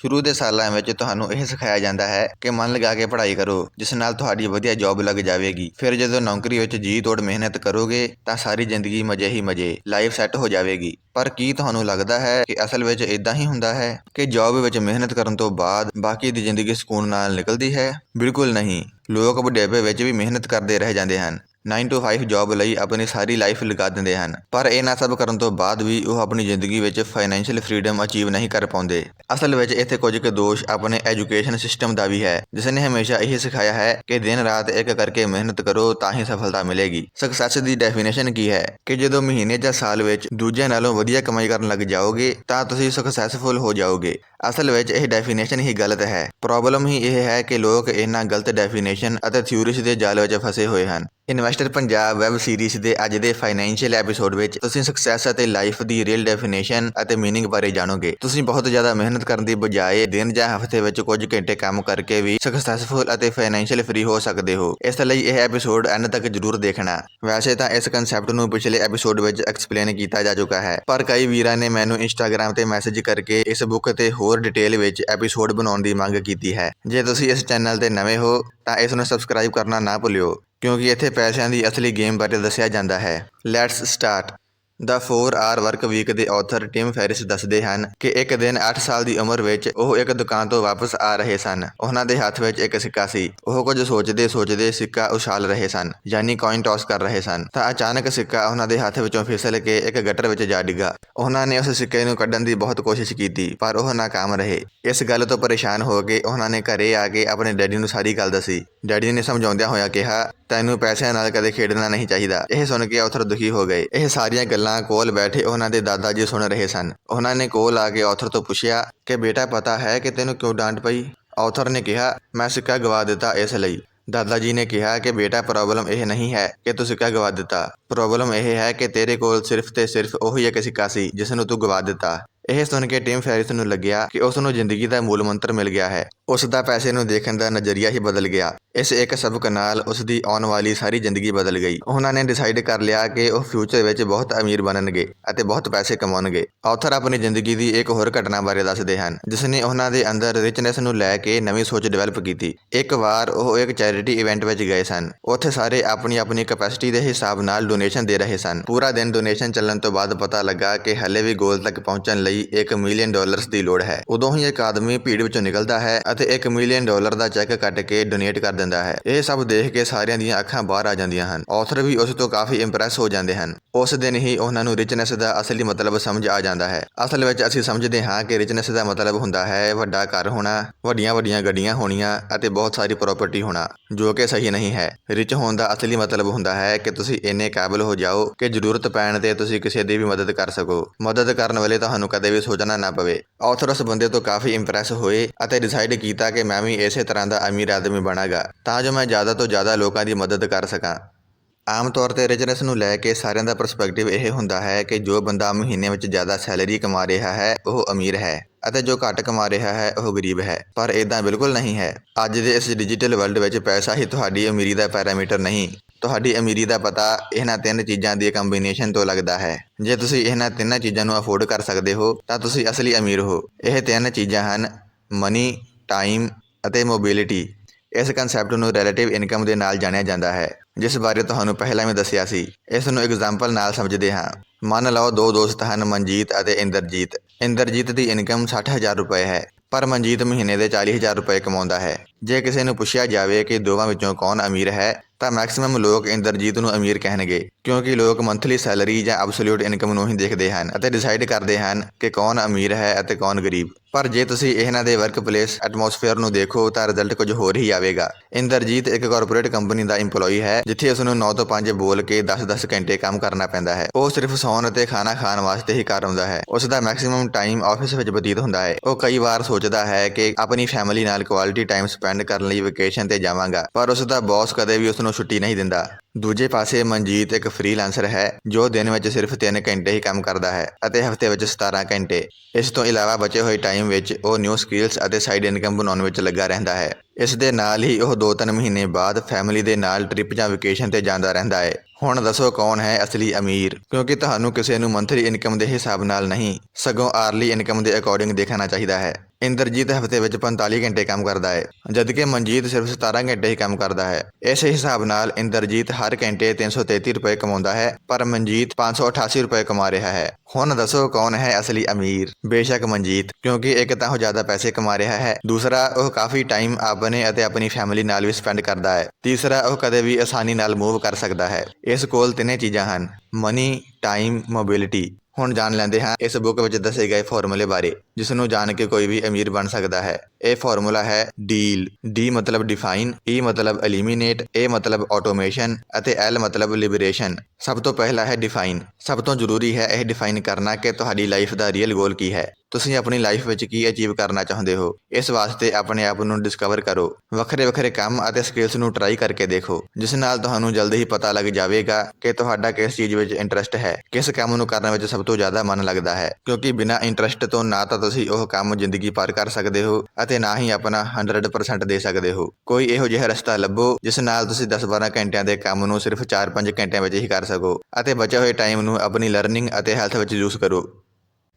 ਸ਼ੁਰੂ ਦੇ ਸਾਲਾਂ ਵਿੱਚ ਤੁਹਾਨੂੰ ਇਹ ਸਿਖਾਇਆ ਜਾਂਦਾ ਹੈ ਕਿ ਮਨ ਲਗਾ ਕੇ ਪੜ੍ਹਾਈ ਕਰੋ, ਜਿਸ ਨਾਲ ਤੁਹਾਡੀ ਵਧੀਆ ਜੌਬ ਲੱਗ ਜਾਵੇਗੀ। ਫਿਰ ਜਦੋਂ ਨੌਕਰੀ ਵਿੱਚ ਜੀ ਤੋੜ ਮਿਹਨਤ ਕਰੋਗੇ, ਤਾਂ ਸਾਰੀ ਜ਼ਿੰਦਗੀ ਮਜ਼ੇ ਹੀ ਮਜ਼ੇ ਲਾਈਫ ਸੈੱਟ ਹੋ ਜਾਵੇਗੀ। ਪਰ ਕੀ ਤੁਹਾਨੂੰ ਲੱਗਦਾ ਹੈ ਕਿ ਅਸਲ ਵਿੱਚ ਇਦਾਂ ਹੀ ਹੁੰਦਾ ਹੈ ਕਿ ਜੌਬ ਵਿੱਚ ਮਿਹਨਤ ਕਰਨ ਤੋਂ ਬਾਅਦ ਬਾਕੀ ਦੀ ਜ਼ਿੰਦਗੀ ਸਕੂਨ ਨਾਲ ਨਿਕਲਦੀ ਹੈ? ਬਿਲਕੁਲ ਨਹੀਂ। ਲੋਕ ਬੁਢੇਪੇ ਵਿੱਚ ਵੀ ਮਿਹਨਤ ਕਰਦੇ ਰਹਿ ਜਾਂਦੇ ਹਨ। 9 to 5 ਜੌਬ ਲਈ ਆਪਣੀ ਸਾਰੀ ਲਾਈਫ ਲਗਾ ਦਿੰਦੇ ਹਨ। ਪਰ ਇਹਨਾਂ ਸਭ ਕਰਨ ਤੋਂ ਬਾਅਦ ਵੀ ਉਹ ਆਪਣੀ ਜ਼ਿੰਦਗੀ ਵਿੱਚ ਫਾਈਨੈਂਸ਼ੀਅਲ ਫਰੀडम ਅਚੀਵ ਨਹੀਂ ਕਰ ਪਾਉਂਦੇ। ਅਸਲ ਵਿੱਚ ਇੱਥੇ ਕੁਝ ਕੁ ਦੋਸ਼ ਆਪਣੇ ਐਜੂਕੇਸ਼ਨ ਸਿਸਟਮ ਦਾ ਵੀ ਹੈ। ਜਿਸ ਨੇ ਹਮੇਸ਼ਾ ਇਹ ਸਿਖਾਇਆ ਹੈ ਕਿ ਦਿਨ ਰਾਤ ਇੱਕ ਕਰਕੇ ਮਿਹਨਤ ਕਰੋ ਤਾਂ ਹੀ ਸਫਲਤਾ ਮਿਲੇਗੀ। ਸਕਸੈਸ ਦੀ ਡੈਫੀਨੇਸ਼ਨ ਕੀ ਹੈ? ਕਿ ਜਦੋਂ ਮਹੀਨੇ ਜਾਂ ਸਾਲ ਵਿੱਚ ਦੂਜਿਆਂ ਨਾਲੋਂ ਵਧੀਆ ਕਮਾਈ ਕਰਨ ਲੱਗ ਜਾਓਗੇ, ਤਾਂ ਤੁਸੀਂ ਸਕਸੈਸਫੁਲ ਹੋ ਜਾਓਗੇ। ਅਸਲ ਵਿੱਚ ਇਹ ਡੈਫੀਨੇਸ਼ਨ ਹੀ ਗਲਤ ਹੈ। ਪ੍ਰੋਬਲਮ ਹੀ ਇਹ ਹੈ ਕਿ ਲੋਕ ਇਹਨਾਂ ਗਲਤ ਡੈਫੀਨੇਸ਼ਨ ਅਤੇ ਥਿਊਰੀਜ਼ ਦੇ ਜਾਲ ਵਿੱਚ ਫਸੇ ਹੋਏ ਹਨ। ਇਨਵੈਸਟਰ ਪੰਜਾਬ ਵੈਬ ਸੀਰੀਜ਼ ਦੇ ਅੱਜ ਦੇ ਫਾਈਨੈਂਸ਼ੀਅਲ ਐਪੀਸੋਡ ਵਿੱਚ ਤੁਸੀਂ ਸਕਸੈਸ ਅਤੇ ਲਾਈਫ ਦੀ ਰੀਅਲ ਡੈਫੀਨੇਸ਼ਨ ਅਤੇ मीनिंग ਬਾਰੇ ਜਾਣੋਗੇ ਤੁਸੀਂ ਬਹੁਤ ਜ਼ਿਆਦਾ ਮਿਹਨਤ ਕਰਨ ਦੀ ਬਜਾਏ ਦਿਨ ਜਾਂ ਹਫ਼ਤੇ ਵਿੱਚ ਕੁਝ ਘੰਟੇ ਕੰਮ ਕਰਕੇ ਵੀ ਸਕਸੈਸਫੁਲ ਅਤੇ ਫਾਈਨੈਂਸ਼ੀਅਲ ਫ੍ਰੀ ਹੋ ਸਕਦੇ ਹੋ ਇਸ ਲਈ ਇਹ ਐਪੀਸੋਡ ਐਂਡ ਤੱਕ ਜ਼ਰੂਰ ਦੇਖਣਾ ਵੈਸੇ ਤਾਂ ਇਸ ਕਨਸੈਪਟ ਨੂੰ ਪਿਛਲੇ ਐਪੀਸੋਡ ਵਿੱਚ ਐਕਸਪਲੇਨ ਕੀਤਾ ਜਾ ਚੁੱਕਾ ਹੈ ਪਰ ਕਈ ਵੀਰਾਂ ਨੇ ਮੈਨੂੰ ਇੰਸਟਾਗ੍ਰam ਤੇ ਮੈਸੇਜ ਕਰਕੇ ਇਸ ਬੁੱਕ ਤੇ ਹੋਰ ਡਿਟੇਲ ਵਿੱਚ ਐਪੀਸੋਡ ਬਣਾਉਣ ਦੀ ਮੰਗ ਕੀਤੀ ਹੈ ਜੇ ਤੁਸੀਂ ਇਸ ਚੈਨਲ ਤੇ ਨਵੇਂ ਹੋ ਤਾਂ ਇਸ ਨੂੰ ਸਬਸਕ੍ਰਾਈਬ ਕਰਨਾ ਨਾ ਭੁੱਲਿਓ ਕਿਉਂਕਿ ਇੱਥੇ ਪੈਸਿਆਂ ਦੀ ਅਸਲੀ ਗੇਮ ਬਾਰੇ ਦੱਸਿਆ ਜਾਂਦਾ ਹੈ। ਲੈਟਸ ਸਟਾਰਟ ਦਾ 4 ਆਰ ਵਰਕ ਵੀਕ ਦੇ ਆਥਰ ਟਿਮ ਫੈਰਿਸ ਦੱਸਦੇ ਹਨ ਕਿ ਇੱਕ ਦਿਨ 8 ਸਾਲ ਦੀ ਉਮਰ ਵਿੱਚ ਉਹ ਇੱਕ ਦੁਕਾਨ ਤੋਂ ਵਾਪਸ ਆ ਰਹੇ ਸਨ। ਉਹਨਾਂ ਦੇ ਹੱਥ ਵਿੱਚ ਇੱਕ ਸਿੱਕਾ ਸੀ। ਉਹ ਕੁਝ ਸੋਚਦੇ ਸੋਚਦੇ ਸਿੱਕਾ ਉਛਾਲ ਰਹੇ ਸਨ, ਯਾਨੀ ਕੋਇਨ ਟਾਸ ਕਰ ਰਹੇ ਸਨ। ਤਾਂ ਅਚਾਨਕ ਸਿੱਕਾ ਉਹਨਾਂ ਦੇ ਹੱਥ ਵਿੱਚੋਂ ਫਿਸਲ ਕੇ ਇੱਕ ਗਟਰ ਵਿੱਚ ਜਾ ਡਿੱਗਾ। ਉਹਨਾਂ ਨੇ ਉਸ ਸਿੱਕੇ ਨੂੰ ਕੱਢਣ ਦੀ ਬਹੁਤ ਕੋਸ਼ਿਸ਼ ਕੀਤੀ, ਪਰ ਉਹ ਨਾਕਾਮ ਰਹੇ। ਇਸ ਗੱਲ ਤੋਂ ਪਰੇਸ਼ਾਨ ਹੋ ਕੇ ਉਹਨਾਂ ਨੇ ਘਰੇ ਆ ਕੇ ਆਪਣੇ ਡੈਡੀ ਨੂੰ ਸਾਰੀ ਗੱਲ ਦੱਸੀ। ਡੈਡੀ ਨੇ ਸਮਝਾਉਂਦਿਆਂ ਹੋਇਆ ਕਿਹਾ, ਤੈਨੂੰ ਪੈਸਿਆਂ ਨਾਲ ਕਦੇ ਖੇਡਣਾ ਨਹੀਂ ਚਾਹੀਦਾ। ਇਹ ਸੁਣ ਕੇ ਔਥਰ ਦੁਖੀ ਹੋ ਗਏ। ਇਹ ਸਾਰੀਆਂ ਗੱਲਾਂ ਕੋਲ ਬੈਠੇ ਉਹਨਾਂ ਦੇ ਦਾਦਾ ਜੀ ਸੁਣ ਰਹੇ ਸਨ। ਉਹਨਾਂ ਨੇ ਕੋਲ ਆ ਕੇ ਆਥਰ ਤੋਂ ਪੁੱਛਿਆ ਕਿ, ਬੇਟਾ, ਪਤਾ ਹੈ ਕਿ ਤੈਨੂੰ ਕਿਉਂ ਡਾਂਟ ਪਈ? ਔਥਰ ਨੇ ਕਿਹਾ, ਮੈਂ ਸਿੱਕਾ ਗਵਾ ਦਿੱਤਾ ਇਸ ਲਈ। ਦਾਦਾ ਜੀ ਨੇ ਕਿਹਾ ਕਿ, ਬੇਟਾ, ਪ੍ਰੋਬਲਮ ਇਹ ਨਹੀਂ ਹੈ ਕਿ ਤੂੰ ਸਿੱਕਾ ਗਵਾ ਦਿੱਤਾ। ਪ੍ਰੋਬਲਮ ਇਹ ਹੈ ਕਿ ਤੇਰੇ ਕੋਲ ਸਿਰਫ ਤੇ ਸਿਰਫ ਉਹੀ ਇੱਕ ਸਿੱਕਾ ਸੀ, ਜਿਸ ਨੂੰ ਤੂੰ ਗਵਾ ਦਿੱਤਾ। ਇਹ ਸੁਣ ਕੇ ਟਿਮ ਫੈਰਿਸ ਨੂੰ ਲੱਗਿਆ ਕਿ ਉਸ ਨੂੰ ਜ਼ਿੰਦਗੀ ਦਾ ਮੂਲ ਮੰਤਰ ਮਿਲ ਗਿਆ ਹੈ। ਉਸ ਦਾ ਪੈਸੇ ਨੂੰ ਦੇਖਣ ਦਾ ਨਜ਼ਰੀਆ ਹੀ ਬਦਲ ਗਿਆ। ਇਸ ਇੱਕ ਸਬਕ ਨਾਲ ਉਸ ਦੀ ਆਉਣ ਵਾਲੀ ਸਾਰੀ ਜ਼ਿੰਦਗੀ ਬਦਲ ਗਈ। ਉਹਨਾਂ ਨੇ ਡਿਸਾਈਡ ਕਰ ਲਿਆ ਕਿ ਉਹ ਫਿਊਚਰ ਵਿੱਚ ਬਹੁਤ ਅਮੀਰ ਬਣਨਗੇ ਅਤੇ ਬਹੁਤ ਪੈਸੇ ਕਮਾਉਣਗੇ। ਆਥਰ ਆਪਣੀ ਜ਼ਿੰਦਗੀ ਦੀ ਇੱਕ ਹੋਰ ਘਟਨਾ ਬਾਰੇ ਦੱਸਦੇ ਹਨ, ਜਿਸ ਨੇ ਉਹਨਾਂ ਦੇ ਅੰਦਰ ਰਿਚਨੈਸ ਨੂੰ ਲੈ ਕੇ ਨਵੀਂ ਸੋਚ ਡਿਵੈਲਪ ਕੀਤੀ। ਇੱਕ ਵਾਰ ਉਹ ਇੱਕ ਚੈਰਿਟੀ ਇਵੈਂਟ ਵਿੱਚ ਗਏ ਸਨ। ਉੱਥੇ ਸਾਰੇ ਆਪਣੀ ਆਪਣੀ ਕਪੈਸਿਟੀ ਦੇ ਹਿਸਾਬ ਨਾਲ ਡੋਨੇਸ਼ਨ ਦੇ ਰਹੇ ਸਨ। ਪੂਰਾ ਦਿਨ ਡੋਨੇਸ਼ਨ ਚੱਲਣ ਤੋਂ ਬਾਅਦ ਪਤਾ ਲੱਗਾ ਕਿ ਹਲੇ ਵੀ ਗੋਲ ਤੱਕ ਪਹੁੰਚਣ ਲਈ 1 ਮਿਲੀਅਨ ਡਾਲਰਸ ਦੀ ਲੋੜ ਹੈ। ਉਦੋਂ ਹੀ ਇੱਕ ਆਦਮੀ ਭੀੜ ਵਿੱਚੋਂ ਨਿਕਲਦਾ ਹੈ ਅਤੇ 1 ਮਿਲੀਅਨ ਡਾਲਰ ਦਾ ਚੈੱਕ ਕੱਟ ਕੇ ਡੋਨੇਟ ਕਰ ਦਿੰਦਾ ਹੈ। ਇਹ ਸਭ ਦੇਖ ਕੇ ਸਾਰਿਆਂ ਦੀਆਂ ਅੱਖਾਂ ਬਾਹਰ ਆ ਜਾਂਦੀਆਂ ਹਨ। ਆਥਰ ਵੀ ਉਸ ਤੋਂ ਕਾਫੀ ਇੰਪ੍ਰੈਸ ਹੋ ਜਾਂਦੇ ਹਨ। ਉਸ ਦਿਨ ਹੀ ਉਹਨਾਂ ਨੂੰ ਰਿਚਨੈਸ ਦਾ ਅਸਲੀ ਮਤਲਬ ਸਮਝ ਆ ਜਾਂਦਾ ਹੈ। ਅਸਲ ਵਿੱਚ ਅਸੀਂ ਸਮਝਦੇ ਹਾਂ ਕਿ ਰਿਚਨੈਸ ਦਾ ਮਤਲਬ ਹੁੰਦਾ ਹੈ ਵੱਡਾ ਘਰ ਹੋਣਾ, ਵੱਡੀਆਂ ਵੱਡੀਆਂ ਗੱਡੀਆਂ ਹੋਣੀਆਂ ਅਤੇ ਬਹੁਤ ਸਾਰੀ ਪ੍ਰਾਪਰਟੀ ਹੋਣਾ, ਜੋ ਕਿ ਸਹੀ ਨਹੀਂ ਹੈ। ਰਿਚ ਹੋਣ ਦਾ ਅਸਲੀ ਮਤਲਬ ਹੁੰਦਾ ਹੈ ਕਿ ਤੁਸੀਂ ਇੰਨੇ ਕਾਬਿਲ ਹੋ ਜਾਓ ਕਿ ਜ਼ਰੂਰਤ ਪੈਣ ਤੇ ਤੁਸੀਂ ਕਿਸੇ ਦੀ ਵੀ ਮਦਦ ਕਰ ਸਕੋ। ਮਦਦ ਕਰਨ ਵਾਲੇ ਤੁਹਾਨੂੰ ਕਦੇ ਵੀ ਸੋਚਣਾ ਨਾ ਪਵੇ। ਆਥਰ ਉਸ ਬੰਦੇ ਤੋਂ ਕਾਫੀ ਇੰਪ੍ਰੈਸ ਹੋਏ ਅਤੇ ਡਿਸਾਈਡ ਕੀਤਾ ਕਿ ਮੈਂ ਵੀ ਇਸੇ ਤਰ੍ਹਾਂ ਦਾ ਅਮੀਰ ਆਦਮੀ ਬਣਾਗਾ, ਤਾਂ ਜੋ ਮੈਂ ਜ਼ਿਆਦਾ ਤੋਂ ਜ਼ਿਆਦਾ ਲੋਕਾਂ ਦੀ ਮਦਦ ਕਰ ਸਕਾਂ। ਆਮ ਤੌਰ ਤੇ ਰਿਚਨੈਸ ਨੂੰ ਲੈ ਕੇ ਸਾਰਿਆਂ ਦਾ ਪਰਸਪੈਕਟਿਵ ਇਹ ਹੁੰਦਾ ਹੈ ਕਿ ਜੋ ਬੰਦਾ ਮਹੀਨੇ ਵਿੱਚ ਜ਼ਿਆਦਾ ਸੈਲਰੀ ਕਮਾ ਰਿਹਾ ਹੈ, ਉਹ ਅਮੀਰ ਹੈ ਅਤੇ ਜੋ ਘੱਟ ਕਮਾ ਰਿਹਾ ਹੈ, ਉਹ ਗਰੀਬ ਹੈ। ਪਰ ਇਦਾਂ ਬਿਲਕੁਲ ਨਹੀਂ ਹੈ। ਅੱਜ ਦੇ ਇਸ ਡਿਜੀਟਲ ਵਰਲਡ ਵਿੱਚ ਪੈਸਾ ਹੀ ਤੁਹਾਡੀ ਅਮੀਰੀ ਦਾ ਪੈਰਾਮੀਟਰ ਨਹੀਂ। ਤੁਹਾਡੀ ਅਮੀਰੀ ਦਾ ਪਤਾ ਇਹਨਾਂ ਤਿੰਨ ਚੀਜ਼ਾਂ ਦੀ ਕੰਬੀਨੇਸ਼ਨ ਤੋਂ ਲੱਗਦਾ ਹੈ। ਜੇ ਤੁਸੀਂ ਇਹਨਾਂ ਤਿੰਨਾਂ ਚੀਜ਼ਾਂ ਨੂੰ ਅਫੋਰਡ ਕਰ ਸਕਦੇ ਹੋ, ਤਾਂ ਤੁਸੀਂ ਅਸਲੀ ਅਮੀਰ ਹੋ। ਇਹ ਤਿੰਨ ਚੀਜ਼ਾਂ ਹਨ ਮਨੀ ਟਾਈਮ ਅਤੇ ਮੋਬਿਲਿਟੀ ਇਸ ਕਨਸੈਪਟ ਨੂੰ ਰਿਲੇਟਿਵ ਇਨਕਮ ਦੇ ਨਾਲ ਜਾਣਿਆ ਜਾਂਦਾ ਹੈ, ਜਿਸ ਬਾਰੇ ਤੁਹਾਨੂੰ ਪਹਿਲਾਂ ਵੀ ਦੱਸਿਆ ਸੀ। ਇਸ ਨੂੰ ਐਗਜ਼ਾਮਪਲ ਨਾਲ ਸਮਝਦੇ ਹਾਂ। ਮੰਨ ਲਓ ਦੋ ਦੋਸਤ ਹਨ, ਮਨਜੀਤ ਅਤੇ ਇੰਦਰਜੀਤ। ਇੰਦਰਜੀਤ ਦੀ ਇਨਕਮ 60000 ਰੁਪਏ ਹੈ, ਪਰ ਮਨਜੀਤ ਮਹੀਨੇ ਦੇ 40000 ਰੁਪਏ ਕਮਾਉਂਦਾ ਹੈ। ਜੇ ਕਿਸੇ ਨੂੰ ਪੁੱਛਿਆ ਜਾਵੇ ਕਿ ਦੋਵਾਂ ਵਿੱਚੋਂ ਕੌਣ ਅਮੀਰ ਹੈ, ਤਾਂ ਮੈਕਸਿਮਮ ਲੋਕ ਇੰਦਰਜੀਤ ਨੂੰ ਅਮੀਰ ਕਹਿਣਗੇ, ਕਿਉਂਕਿ ਲੋਕ ਮੰਥਲੀ ਸੈਲਰੀ ਜਾਂ ਐਬਸੋਲੂਟ ਇਨਕਮ ਨੂੰ ਹੀ ਦੇਖਦੇ ਹਨ ਅਤੇ ਡਿਸਾਈਡ ਕਰਦੇ ਹਨ ਕਿ ਕੌਣ ਅਮੀਰ ਹੈ ਅਤੇ ਕੌਣ ਗਰੀਬ। ਪਰ ਜੇ ਤੁਸੀਂ ਇਹਨਾਂ ਦੇ ਵਰਕਪਲੇਸ ਐਟਮੋਸਫੇਅਰ ਨੂੰ ਦੇਖੋ, ਤਾਂ ਰਿਜ਼ਲਟ ਕੁਝ ਹੋਰ ਹੀ ਆਵੇਗਾ। ਇੰਦਰਜੀਤ ਇੱਕ ਕਾਰਪੋਰੇਟ ਕੰਪਨੀ ਦਾ EMPLOYE ਹੈ, ਜਿੱਥੇ ਉਸ ਨੂੰ 9 ਤੋਂ 5 ਬੋਲ ਕੇ 10-10 ਘੰਟੇ ਕੰਮ ਕਰਨਾ ਪੈਂਦਾ ਹੈ। ਉਹ ਸਿਰਫ ਸੌਣ ਅਤੇ ਖਾਣਾ ਖਾਣ ਵਾਸਤੇ ਹੀ ਘਰ ਆਉਂਦਾ ਹੈ। ਉਸ ਦਾ ਮੈਕਸਿਮਮ ਟਾਈਮ ਆਫਿਸ ਵਿੱਚ ਬਤੀਤ ਹੁੰਦਾ ਹੈ। ਉਹ ਕਈ ਵਾਰ ਸੋਚਦਾ ਹੈ ਕਿ ਆਪਣੀ ਫੈਮਿਲੀ ਨਾਲ ਕੁਆਲਿਟੀ ਟਾਈਮ ਸਪੈਂਡ ਕਰਨ ਲਈ ਵਕੇਸ਼ਨ ਤੇ ਜਾਵਾਂਗਾ, ਪਰ ਉਸ ਦਾ ਬੌਸ ਕਦੇ ਵੀ ਉਸ ਨੂੰ ਛੁੱਟੀ ਨਹੀਂ ਦਿੰਦਾ। ਦੂਜੇ ਪਾਸੇ ਮਨਜੀਤ ਇੱਕ ਫ੍ਰੀਲਾਂਸਰ ਹੈ, ਜੋ ਦਿਨ ਵਿੱਚ ਸਿਰਫ 3 ਘੰਟੇ ਹੀ ਕੰਮ ਕਰਦਾ ਹੈ ਅਤੇ ਹਫ਼ਤੇ ਵਿੱਚ 17 ਘੰਟੇ। ਇਸ ਤੋਂ ਇਲਾਵਾ ਬਚੇ ਹੋਏ ਟਾਈਮ ਵਿੱਚ ਉਹ ਨਿਊ ਸਕਿੱਲਸ ਅਤੇ ਸਾਈਡ ਇਨਕਮ ਬਣਾਉਣ ਵਿੱਚ ਲੱਗਾ ਰਹਿੰਦਾ ਹੈ। ਇਸ ਦੇ ਨਾਲ ਹੀ ਉਹ 2-3 ਮਹੀਨੇ ਬਾਅਦ ਫੈਮਿਲੀ ਦੇ ਨਾਲ ਟ੍ਰਿਪ ਜਾਂ ਵਕੇਸ਼ਨ ਤੇ ਜਾਂਦਾ ਰਹਿੰਦਾ ਹੈ। ਹੁਣ ਦੱਸੋ ਕੌਣ ਹੈ ਅਸਲੀ ਅਮੀਰ? ਕਿਉਂਕਿ ਤੁਹਾਨੂੰ ਕਿਸੇ ਨੂੰ ਮੰਥਲੀ ਇਨਕਮ ਦੇ ਹਿਸਾਬ ਨਾਲ ਨਹੀਂ, ਸਗੋਂ ਆਰਲੀ ਇਨਕਮ ਦੇ ਅਕੋਰਡਿੰਗ ਦੇਖਣਾ ਚਾਹੀਦਾ ਹੈ। ਇੰਦਰਜੀਤ ਹਫ਼ਤੇ ਵਿੱਚ 45 ਘੰਟੇ ਕੰਮ ਕਰਦਾ ਹੈ, ਜਦਕਿ ਮਨਜੀਤ ਸਿਰਫ 17 ਘੰਟੇ ਹੀ ਕੰਮ ਕਰਦਾ ਹੈ। ਇਸ ਹਿਸਾਬ ਨਾਲ ਇੰਦਰਜੀਤ ਹਰ ਘੰਟੇ 333 ਰੁਪਏ ਕਮਾਉਂਦਾ ਹੈ, ਪਰ ਮਨਜੀਤ 588 ਰੁਪਏ ਕਮਾ ਰਿਹਾ ਹੈ। ਹੁਣ ਦੱਸੋ ਕੌਣ ਹੈ ਅਸਲੀ ਅਮੀਰ? ਬੇਸ਼ੱਕ ਮਨਜੀਤ, ਕਿਉਂਕਿ ਇੱਕ ਤਾਂ ਉਹ ਜ਼ਿਆਦਾ ਪੈਸੇ ਕਮਾ ਰਿਹਾ ਹੈ, ਦੂਸਰਾ ਉਹ ਕਾਫੀ ਟਾਈਮ ਆਪਣੇ ਅਤੇ ਆਪਣੀ ਫੈਮਿਲੀ ਨਾਲ ਵੀ ਸਪੈਂਡ ਕਰਦਾ ਹੈ, ਤੀਸਰਾ ਉਹ ਕਦੇ ਵੀ ਆਸਾਨੀ ਨਾਲ ਮੂਵ ਕਰ ਸਕਦਾ ਹੈ। ਇਸ ਕੋਲ ਤਿੰਨੇ ਚੀਜ਼ਾਂ ਹਨ। Money, time, mobility. ਹੁਣ ਜਾਣ ਲੈਂਦੇ ਹਾਂ। ਇਸ ਬੁੱਕ ਵਿੱਚ ਦੱਸੇ ਗਏ ਫਾਰਮੂਲੇ ਬਾਰੇ ਜਿਸ ਨੂੰ ਜਾਣ ਕੇ ਕੋਈ ਵੀ ਅਮੀਰ ਬਣ ਸਕਦਾ ਹੈ। ਇਹ ਫਾਰਮੂਲਾ ਹੈ ਡੀਲ ਡੀ ਮਤਲਬ ਡਿਫਾਈਨ ਈ e ਮਤਲਬ ਐਲੀਮੀਨੇਟ ਏ ਮਤਲਬ ਆਟੋਮੇਸ਼ਨ ਅਤੇ ਐਲ ਮਤਲਬ ਲਿਬਰੇਸ਼ਨ ਸਭ ਤੋਂ ਪਹਿਲਾ ਹੈ ਡਿਫਾਈਨ ਸਭ ਤੋਂ ਜ਼ਰੂਰੀ ਹੈ ਇਹ ਡਿਫਾਈਨ ਕਰਨਾ ਕਿ ਤੁਹਾਡੀ ਲਾਈਫ ਦਾ ਰੀਅਲ ਗੋਲ ਕੀ ਹੈ। ਤੁਸੀਂ ਆਪਣੀ ਲਾਈਫ ਵਿੱਚ ਕੀ ਅਚੀਵ ਕਰਨਾ ਚਾਹੁੰਦੇ ਹੋ? ਇਸ ਵਾਸਤੇ ਆਪਣੇ ਆਪ ਨੂੰ ਡਿਸਕਵਰ ਕਰੋ। ਵੱਖਰੇ ਵੱਖਰੇ ਕੰਮ ਅਤੇ ਸਕਿੱਲਸ ਨੂੰ ਟਰਾਈ ਕਰਕੇ ਦੇਖੋ, ਜਿਸ ਨਾਲ ਤੁਹਾਨੂੰ ਜਲਦੀ ਹੀ ਪਤਾ ਲੱਗ ਜਾਵੇਗਾ ਕਿ ਤੁਹਾਡਾ ਕਿਸ ਚੀਜ਼ ਵਿੱਚ ਇੰਟਰਸਟ ਹੈ, ਕਿਸ ਕੰਮ ਨੂੰ ਕਰਨ ਵਿੱਚ ਸਭ ਤੋਂ ਜ਼ਿਆਦਾ ਮਨ ਲੱਗਦਾ ਹੈ। ਕਿਉਂਕਿ ਬਿਨਾਂ ਇੰਟਰਸਟ ਤੋਂ ਨਾ ਤਾਂ ਤੁਸੀਂ ਉਹ ਕੰਮ ਜ਼ਿੰਦਗੀ ਪਾਰ ਕਰ ਸਕਦੇ ਹੋ ਅਤੇ ਨਾ ਹੀ ਆਪਣਾ 100% ਦੇ ਸਕਦੇ ਹੋ। ਕੋਈ ਇਹੋ ਜਿਹਾ ਰਸਤਾ ਲੱਭੋ, ਜਿਸ ਨਾਲ ਤੁਸੀਂ 10-12 ਘੰਟਿਆਂ ਦੇ ਕੰਮ ਨੂੰ ਸਿਰਫ 4-5 ਘੰਟਿਆਂ ਵਿੱਚ ਹੀ ਕਰ ਸਕੋ ਅਤੇ ਬਚੇ ਹੋਏ ਟਾਈਮ ਨੂੰ ਆਪਣੀ ਲਰਨਿੰਗ ਅਤੇ ਹੈਲਥ ਵਿੱਚ ਯੂਜ਼ ਕਰੋ।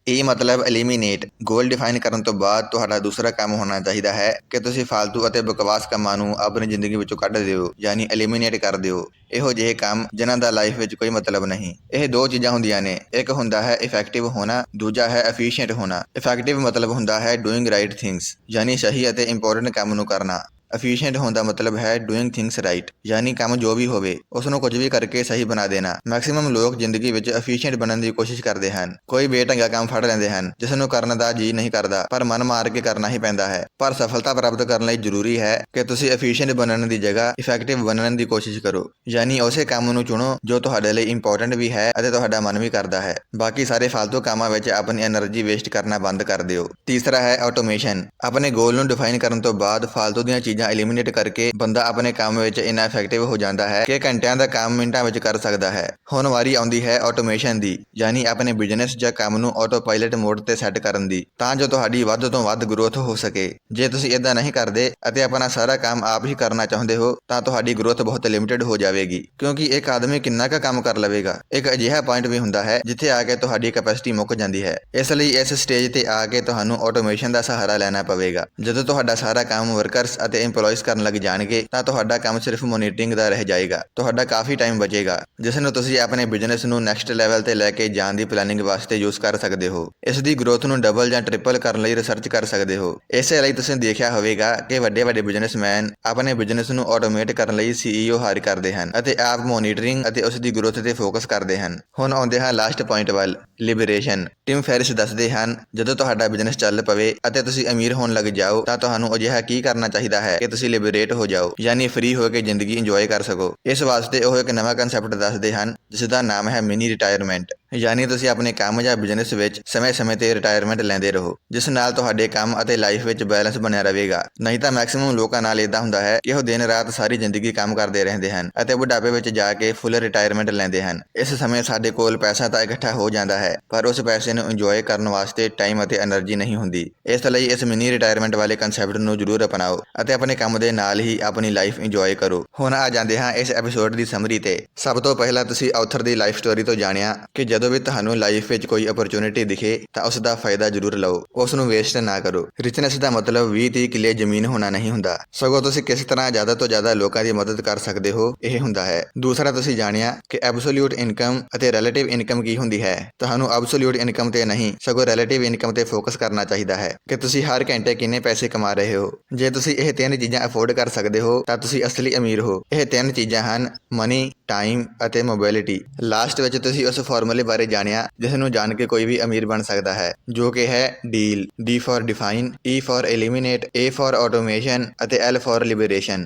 ਇਹ ਮਤਲਬ ਐਲੀਮੀਨੇਟ ਗੋਲ ਡਿਫਾਈਨ ਕਰਨ ਤੋਂ ਬਾਅਦ ਤੁਹਾਡਾ ਦੂਸਰਾ ਕੰਮ ਹੋਣਾ ਚਾਹੀਦਾ ਹੈ ਕਿ ਤੁਸੀਂ ਫालतू ਅਤੇ ਬਕਵਾਸ ਕੰਮਾਂ ਨੂੰ ਆਪਣੀ ਜ਼ਿੰਦਗੀ ਵਿੱਚੋਂ ਕੱਢ ਦਿਓ, ਯਾਨੀ ਐਲੀਮੀਨੇਟ ਕਰ ਦਿਓ। ਇਹੋ ਜਿਹੇ ਕੰਮ ਜਿਨ੍ਹਾਂ ਦਾ ਲਾਈਫ ਵਿੱਚ ਕੋਈ ਮਤਲਬ ਨਹੀਂ। ਇਹ ਦੋ ਚੀਜ਼ਾਂ ਹੁੰਦੀਆਂ ਨੇ। ਇੱਕ ਹੁੰਦਾ ਹੈ ਇਫੈਕਟਿਵ ਹੋਣਾ, ਦੂਜਾ ਹੈ ਐਫੀਸ਼ੀਐਂਟ ਹੋਣਾ। ਇਫੈਕਟਿਵ ਮਤਲਬ ਹੁੰਦਾ ਹੈ ਡੂਇੰਗ ਰਾਈਟ ਥਿੰਗਸ ਯਾਨੀ ਸਹੀ ਅਤੇ ਇੰਪੋਰਟੈਂਟ ਕੰਮ ਨੂੰ ਕਰਨਾ। ਐਫੀਸ਼ੀਐਂਟ ਹੋਣ ਦਾ ਮਤਲਬ ਹੈ ਡੂਇੰਗ ਥਿੰਗਸ ਰਾਈਟ ਯਾਨੀ ਕੰਮ ਜੋ ਵੀ ਹੋਵੇ ਉਸ ਨੂੰ ਕੁਝ ਵੀ ਕਰਕੇ ਸਹੀ ਬਣਾ ਦੇਣਾ। ਮੈਕਸਿਮਮ ਲੋਕ ਜ਼ਿੰਦਗੀ ਵਿੱਚ ਐਫੀਸ਼ੀਐਂਟ ਬਣਨ ਦੀ ਕੋਸ਼ਿਸ਼ ਕਰਦੇ ਹਨ। ਕੋਈ ਬੇਢੰਗਾ ਕੰਮ ਫੜ ਲੈਂਦੇ ਹਨ ਜਿਸ ਨੂੰ ਕਰਨ ਦਾ ਜੀ ਨਹੀਂ ਕਰਦਾ, ਪਰ ਮਨ ਮਾਰ ਕੇ ਕਰਨਾ ਹੀ ਪੈਂਦਾ ਹੈ। ਪਰ ਸਫਲਤਾ ਪ੍ਰਾਪਤ ਕਰਨ ਲਈ ਜ਼ਰੂਰੀ ਹੈ ਕਿ ਤੁਸੀਂ ਐਫੀਸ਼ੀਐਂਟ ਬਣਨ ਦੀ ਜਗ੍ਹਾ ਇਫੈਕਟਿਵ ਬਣਨ ਦੀ ਕੋਸ਼ਿਸ਼ ਕਰੋ। ਯਾਨੀ ਉਸੇ ਕੰਮ ਨੂੰ ਚੁਣੋ, ਜੋ ਤੁਹਾਡੇ ਲਈ ਇੰਪੋਰਟੈਂਟ ਵੀ ਹੈ ਅਤੇ ਤੁਹਾਡਾ ਮਨ ਵੀ ਕਰਦਾ ਹੈ। ਬਾਕੀ ਸਾਰੇ ਫਾਲਤੂ ਕੰਮਾਂ ਵਿੱਚ ਆਪਣੀ એનર્ਜੀ ਵੇਸਟ ਕਰਨਾ ਬੰਦ ਕਰ ਦਿਓ। ਤੀਸਰਾ ਹੈ ਆਟੋਮੇਸ਼ਨ ਆਪਣੇ ਗੋਲ ਨੂੰ ਡਿਫਾਈਨ ਕਰਨ ਤੋਂ ਬਾਅਦ ਫਾਲਤੂ ਦੀਆਂ ਚੀਜ਼ਾਂ ਐਲੀਮੀਨੇਟ ਕਰਕੇ ਬੰਦਾ ਆਪਣੇ ਕੰਮ ਵਿੱਚ ਇੰਨਾ ਇਫੈਕਟਿਵ ਹੋ ਜਾਂਦਾ ਹੈ ਕਿ ਘੰਟਿਆਂ ਦਾ ਕੰਮ ਮਿੰਟਾਂ ਵਿੱਚ ਕਰ ਸਕਦਾ ਹੈ। ਹੁਣ ਵਾਰੀ ਆਉਂਦੀ ਹੈ ਆਟੋਮੇਸ਼ਨ ਦੀ, ਯਾਨੀ ਆਪਣੇ ਬਿਜ਼ਨਸ ਜਾਂ ਕੰਮ ਨੂੰ ਆਟੋ ਪਾਇਲਟ ਮੋਡ ਤੇ ਸੈੱਟ ਕਰਨ ਦੀ, ਤਾਂ ਜੋ ਤੁਹਾਡੀ ਵੱਧ ਤੋਂ ਵੱਧ ਗਰੋਥ ਹੋ ਸਕੇ। ਜੇ ਤੁਸੀਂ ਇਦਾਂ ਨਹੀਂ ਕਰਦੇ ਅਤੇ ਆਪਣਾ ਸਾਰਾ ਕੰਮ ਆਪ ਹੀ ਕਰਨਾ ਚਾਹੁੰਦੇ ਹੋ, ਤਾਂ ਤੁਹਾਡੀ ਗਰੋਥ ਬਹੁਤ ਲਿਮਿਟਿਡ ਹੋ ਜਾਵੇਗੀ, ਕਿਉਂਕਿ ਇੱਕ ਆਦਮੀ ਕਿੰਨਾ ਕੁ ਕੰਮ ਕਰ ਲਵੇਗਾ। ਇੱਕ ਅਜਿਹਾ ਪੁਆਇੰਟ ਵੀ ਹੁੰਦਾ ਹੈ, ਜਿੱਥੇ ਆ ਕੇ ਤੁਹਾਡੀ ਕੈਪੈਸਿਟੀ ਮੁੱਕ ਜਾਂਦੀ ਹੈ। ਇਸ ਲਈ ਇਸ ਸਟੇਜ ਤੇ ਆ ਕੇ ਤੁਹਾਨੂੰ ਆਟੋਮੇਸ਼ਨ ਦਾ ਸਹਾਰਾ ਲੈਣਾ ਪਵੇਗਾ। ਜਦੋਂ ਤੁਹਾਡਾ ਸਾਰਾ ਕੰਮ ਵਰਕਰਸ ਅਤੇ EMPLOYEES ਕਰਨ ਲੱਗ ਜਾਣਗੇ, ਤਾਂ ਤੁਹਾਡਾ ਕੰਮ ਸਿਰਫ ਮੋਨੀਟਰਿੰਗ ਦਾ ਰਹਿ ਜਾਏਗਾ। ਤੁਹਾਡਾ ਕਾਫੀ ਟਾਈਮ ਬਚੇਗਾ। ਜਿਸ ਨੂੰ ਤੁਸੀਂ ਆਪਣੇ ਬਿਜ਼ਨਸ ਨੂੰ ਨੈਕਸਟ ਲੈਵਲ ਤੇ ਲੈ ਕੇ ਜਾਣ ਦੀ ਪਲੈਨਿੰਗ ਵਾਸਤੇ ਯੂਜ਼ ਕਰ ਸਕਦੇ ਹੋ। ਇਸ ਦੀ ਗਰੋਥ ਨੂੰ ਡਬਲ ਜਾਂ ਟ੍ਰਿਪਲ ਕਰਨ ਲਈ ਰਿਸਰਚ ਕਰ ਸਕਦੇ ਹੋ। ਇਸੇ ਲਈ ਤੁਸੀਂ ਦੇਖਿਆ ਹੋਵੇਗਾ ਕਿ ਵੱਡੇ ਵੱਡੇ ਬਿਜ਼ਨਸਮੈਨ ਆਪਣੇ ਬਿਜ਼ਨਸ ਨੂੰ ਆਟੋਮੇਟ ਕਰਨ ਲਈ CEO ਹਾਇਰ ਕਰਦੇ ਹਨ ਅਤੇ ਆਪ ਮੋਨੀਟਰਿੰਗ ਅਤੇ ਉਸ ਦੀ ਗਰੋਥ ਤੇ ਫੋਕਸ ਕਰਦੇ ਹਨ। ਹੁਣ ਆਉਂਦੇ ਹਾਂ ਲਾਸਟ ਪੁਆਇੰਟ ਵੱਲ ਲਿਬਰੇਸ਼ਨ ਟਿਮ ਫੈਰਿਸ ਦੱਸਦੇ ਹਨ, ਜਦੋਂ ਤੁਹਾਡਾ ਬਿਜ਼ਨਸ ਚੱਲ ਪਵੇ ਅਤੇ ਤੁਸੀਂ ਅਮੀਰ ਹੋਣ ਲੱਗ ਜਾਓ, ਤਾਂ ਤੁਹਾਨੂੰ ਅਜਿਹਾ ਕੀ ਕਰਨਾ ਚਾਹੀਦਾ ਹੈ? ਕਿ ਤੁਸੀਂ ਲਿਬਰੇਟ ਹੋ ਜਾਓ, ਯਾਨੀ ਫ੍ਰੀ ਹੋ ਕੇ ਜ਼ਿੰਦਗੀ ਇੰਜੋਏ ਕਰ ਸਕੋ। ਇਸ ਵਾਸਤੇ ਉਹ ਇੱਕ ਨਵਾਂ ਕਨਸੈਪਟ ਦੱਸਦੇ ਹਨ ਜਿਸ ਦਾ ਨਾਮ ਹੈ ਮਿਨੀ ਰਿਟਾਇਰਮੈਂਟ ਯਾਨੀ ਤੁਸੀਂ ਆਪਣੇ ਕੰਮ ਜਾਂ ਬਿਜ਼ਨਸ ਵਿੱਚ ਸਮੇਂ-ਸਮੇਂ ਤੇ ਰਿਟਾਇਰਮੈਂਟ ਲੈਂਦੇ ਰਹੋ, ਜਿਸ ਨਾਲ ਤੁਹਾਡੇ ਕੰਮ ਅਤੇ ਲਾਈਫ ਵਿੱਚ ਬੈਲੈਂਸ ਬਣਿਆ ਰਹੇਗਾ। ਨਹੀਂ ਤਾਂ ਮੈਕਸਿਮਮ ਲੋਕਾਂ ਨਾਲ ਇਦਾਂ ਹੁੰਦਾ ਹੈ ਕਿ ਉਹ ਦਿਨ ਰਾਤ ਸਾਰੀ ਜ਼ਿੰਦਗੀ ਕੰਮ ਕਰਦੇ ਰਹਿੰਦੇ ਹਨ ਅਤੇ ਬੁਢਾਪੇ ਵਿੱਚ ਜਾ ਕੇ ਫੁੱਲ ਰਿਟਾਇਰਮੈਂਟ ਲੈਂਦੇ ਹਨ। ਇਸ ਸਮੇਂ ਸਾਡੇ ਕੋਲ ਪੈਸਾ ਤਾਂ ਇਕੱਠਾ ਹੋ ਜਾਂਦਾ ਹੈ, ਪਰ ਉਸ ਪੈਸੇ ਨੂੰ ਇੰਜੋਏ ਕਰਨ ਵਾਸਤੇ ਟਾਈਮ ਅਤੇ એનર્ਜੀ ਨਹੀਂ ਹੁੰਦੀ। ਇਸ ਲਈ ਇਸ ਮਿਨੀ ਰਿਟਾਇਰਮੈਂਟ ਵਾਲੇ ਕਨਸੈਪਟ ਨੂੰ ਜ਼ਰੂਰ ਅਪਣਾਓ ਅਤੇ ਆਪਣੇ ਕੰਮ ਦੇ ਨਾਲ ਹੀ ਆਪਣੀ ਲਾਈਫ ਇੰਜੋਏ ਕਰੋ। ਹੁਣ ਆ ਜਾਂਦੇ ਹਾਂ ਇਸ ਐਪੀਸੋਡ ਦੀ ਸਮਰੀ ਤੇ। ਸਭ ਤੋਂ ਪਹਿਲਾਂ ਤੁਸੀਂ ਆਥਰ ਦੀ ਲਾਈਫ ਸਟੋਰੀ ਤੋਂ ਜਾਣਿਆ ਕਿ ਜਦ ਜਦੋਂ ਵੀ ਤੁਹਾਨੂੰ ਲਾਈਫ ਵਿੱਚ ਕੋਈ ਅਪਰਚੂਨਿਟੀ ਦਿਖੇ ਤਾਂ ਉਸ ਦਾ ਫਾਇਦਾ ਜ਼ਰੂਰ ਲਓ। ਉਸ ਨੂੰ ਵੇਸਟ ਨਾ ਕਰੋ। ਰਿਚਨੈਸ ਦਾ ਮਤਲਬ 20 30 ਕਿੱਲੇ ਜ਼ਮੀਨ ਹੋਣਾ ਨਹੀਂ ਹੁੰਦਾ। ਸਗੋਂ ਤੁਸੀਂ ਕਿਸ ਤਰ੍ਹਾਂ ਜ਼ਿਆਦਾ ਤੋਂ ਜ਼ਿਆਦਾ ਲੋਕਾਂ ਦੀ ਮਦਦ ਕਰ ਸਕਦੇ ਹੋ, ਇਹ ਹੁੰਦਾ ਹੈ। ਦੂਸਰਾ, ਤੁਸੀਂ ਜਾਣਿਆ ਕਿ ਐਬਸੋਲੂਟ ਇਨਕਮ ਅਤੇ ਰਿਲੇਟਿਵ ਇਨਕਮ ਕੀ ਹੁੰਦੀ ਹੈ? ਤੁਹਾਨੂੰ ਐਬਸੋਲੂਟ ਇਨਕਮ ਤੇ ਨਹੀਂ, ਸਗੋਂ ਰਿਲੇਟਿਵ ਇਨਕਮ ਤੇ ਫੋਕਸ ਕਰਨਾ ਚਾਹੀਦਾ ਹੈ ਕਿ ਤੁਸੀਂ ਹਰ ਘੰਟੇ ਕਿੰਨੇ ਪੈਸੇ ਕਮਾ ਰਹੇ ਹੋ। ਜੇ ਤੁਸੀਂ ਇਹ ਤਿੰਨ ਚੀਜ਼ਾਂ ਅਫੋਰਡ ਕਰ ਸਕਦੇ ਹੋ, ਤਾਂ ਤੁਸੀਂ ਅਸਲੀ ਅਮੀਰ ਹੋ। ਇਹ ਤਿੰਨ ਚੀਜ਼ਾਂ ਹਨ ਮਨੀ ਟਾਈਮ ਅਤੇ ਮੋਬਿਲਿਟੀ ਲਾਸਟ ਵਿੱਚ ਤੁਸੀਂ ਉਸ ਫਾਰਮੂਲੇ ਬਾਰੇ ਜਾਣਿਆ, ਜਿਸ ਨੂੰ ਜਾਣ ਕੇ ਕੋਈ ਵੀ ਅਮੀਰ ਬਣ ਸਕਦਾ ਹੈ, ਜੋ ਕਿ ਹੈ DEAL D for define E for eliminate A for automation ਅਤੇ ਐਲ ਫॉर ਲਿਬਰੇਸ਼ਨ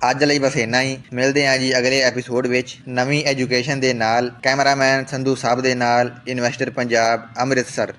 ਅੱਜ ਲਈ ਬਸ ਇੰਨਾ ਹੀ। ਮਿਲਦੇ ਹਾਂ ਜੀ ਅਗਲੇ ਐਪੀਸੋਡ ਵਿੱਚ ਨਵੀਂ ਐਜੂਕੇਸ਼ਨ ਦੇ ਨਾਲ ਕੈਮਰਾਮੈਨ ਸੰਧੂ ਸਾਹਿਬ ਦੇ ਨਾਲ ਇਨਵੈਸਟਰ ਪੰਜਾਬ, ਅੰਮ੍ਰਿਤਸਰ।